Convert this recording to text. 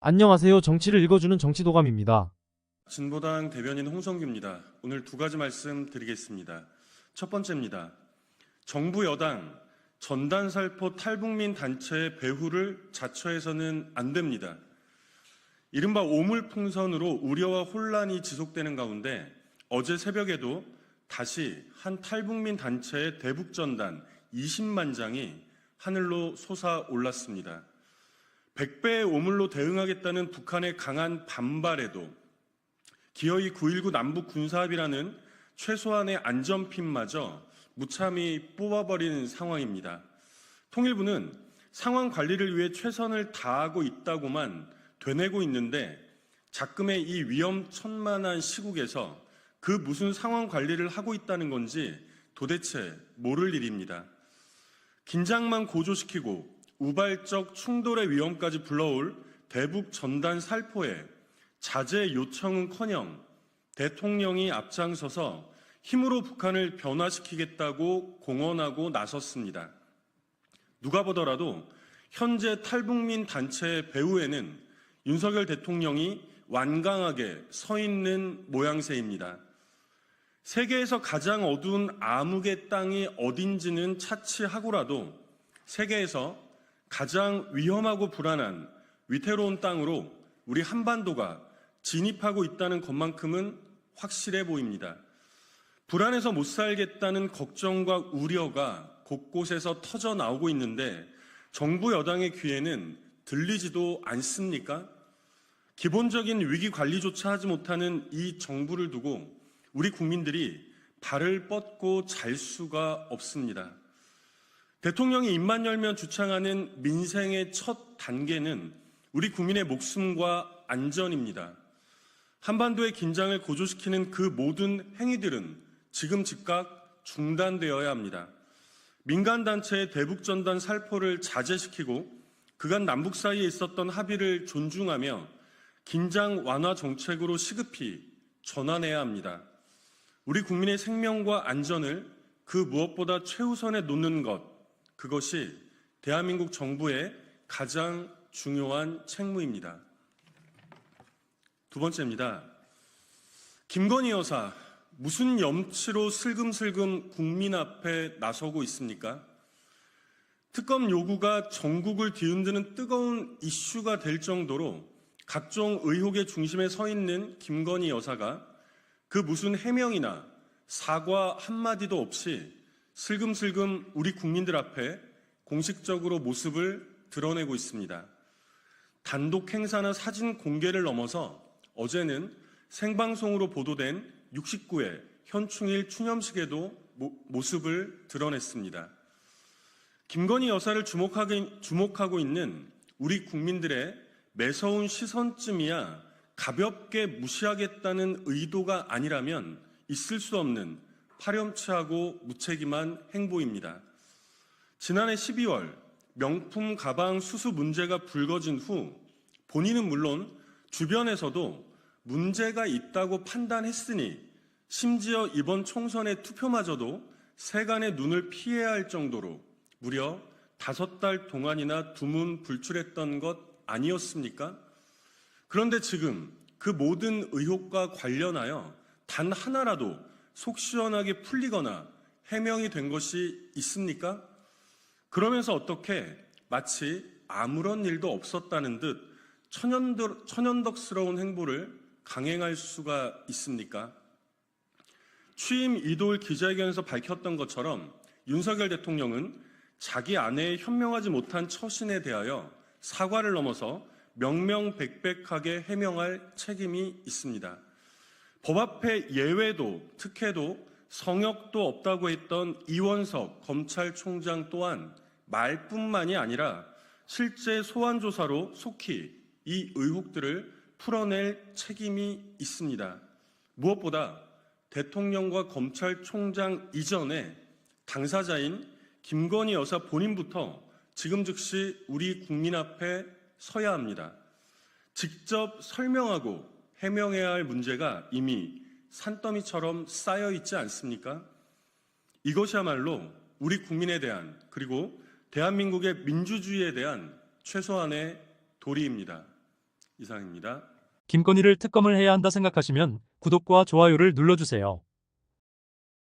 안녕하세요. 정치를 읽어주는 정치도감입니다. 진보당 대변인 홍성규입니다. 오늘 두 가지 말씀 드리겠습니다. 첫 번째입니다. 정부 여당 전단살포 탈북민 단체의 배후를 자처해서는 안 됩니다. 이른바 오물풍선으로 우려와 혼란이 지속되는 가운데 어제 새벽에도 다시 한 탈북민 단체의 대북전단 20만 장이 하늘로 솟아 올랐습니다. 100배의 오물로 대응하겠다는 북한의 강한 반발에도 기어이 9.19 남북 군사합의라는 최소한의 안전핀마저 무참히 뽑아버린 상황입니다. 통일부는 상황 관리를 위해 최선을 다하고 있다고만 되뇌고 있는데 작금의 이 위험천만한 시국에서 그 무슨 상황 관리를 하고 있다는 건지 도대체 모를 일입니다. 긴장만 고조시키고 우발적 충돌의 위험까지 불러올 대북 전단 살포에 자제 요청은커녕 대통령이 앞장서서 힘으로 북한을 변화시키겠다고 공언하고 나섰습니다. 누가 보더라도 현재 탈북민 단체의 배후에는 윤석열 대통령이 완강하게 서 있는 모양새입니다. 세계에서 가장 어두운 암흑의 땅이 어딘지는 차치하고라도 세계에서 가장 위험하고 불안한 위태로운 땅으로 우리 한반도가 진입하고 있다는 것만큼은 확실해 보입니다. 불안해서 못 살겠다는 걱정과 우려가 곳곳에서 터져 나오고 있는데 정부 여당의 귀에는 들리지도 않습니까? 기본적인 위기 관리조차 하지 못하는 이 정부를 두고 우리 국민들이 발을 뻗고 잘 수가 없습니다. 대통령이 입만 열면 주창하는 민생의 첫 단계는 우리 국민의 목숨과 안전입니다. 한반도의 긴장을 고조시키는 그 모든 행위들은 지금 즉각 중단되어야 합니다. 민간단체의 대북전단 살포를 자제시키고 그간 남북 사이에 있었던 합의를 존중하며 긴장 완화 정책으로 시급히 전환해야 합니다. 우리 국민의 생명과 안전을 그 무엇보다 최우선에 놓는 것, 그것이 대한민국 정부의 가장 중요한 책무입니다. 두 번째입니다. 김건희 여사, 무슨 염치로 슬금슬금 국민 앞에 나서고 있습니까? 특검 요구가 전국을 뒤흔드는 뜨거운 이슈가 될 정도로 각종 의혹의 중심에 서 있는 김건희 여사가 그 무슨 해명이나 사과 한마디도 없이 슬금슬금 우리 국민들 앞에 공식적으로 모습을 드러내고 있습니다. 단독 행사나 사진 공개를 넘어서 어제는 생방송으로 보도된 69회 현충일 추념식에도 모 습을 드러냈습니다. 김건희 여사를 주목하고 있는 우리 국민들의 매서운 시선쯤이야 가볍게 무시하겠다는 의도가 아니라면 있을 수 없는 파렴치하고 무책임한 행보입니다. 지난해 12월 명품 가방 수수 문제가 불거진 후 본인은 물론 주변에서도 문제가 있다고 판단했으니 심지어 이번 총선의 투표마저도 세간의 눈을 피해야 할 정도로 무려 다섯 달 동안이나 두문 불출했던 것 아니었습니까? 그런데 지금 그 모든 의혹과 관련하여 단 하나라도 속 시원하게 풀리거나 해명이 된 것이 있습니까? 그러면서 어떻게 마치 아무런 일도 없었다는 듯 천연덕, 천연덕스러운 행보를 강행할 수가 있습니까? 취임 이돌 기자회견에서 밝혔던 것처럼 윤석열 대통령은 자기 아내의 현명하지 못한 처신에 대하여 사과를 넘어서 명명백백하게 해명할 책임이 있습니다. 법 앞에 예외도 특혜도 성역도 없다고 했던 이원석 검찰총장 또한 말뿐만이 아니라 실제 소환 조사로 속히 이 의혹들을 풀어낼 책임이 있습니다. 무엇보다 대통령과 검찰총장 이전에 당사자인 김건희 여사 본인부터 지금 즉시 우리 국민 앞에 서야 합니다. 직접 설명하고 해명해야 할 문제가 이미 산더미처럼 쌓여 있지 않습니까? 이것이야말로 우리 국민에 대한 그리고 대한민국의 민주주의에 대한 최소한의 도리입니다. 이상입니다. 김건희를 특검을 해야 한다 생각하시면 구독과 좋아요를 눌러주세요.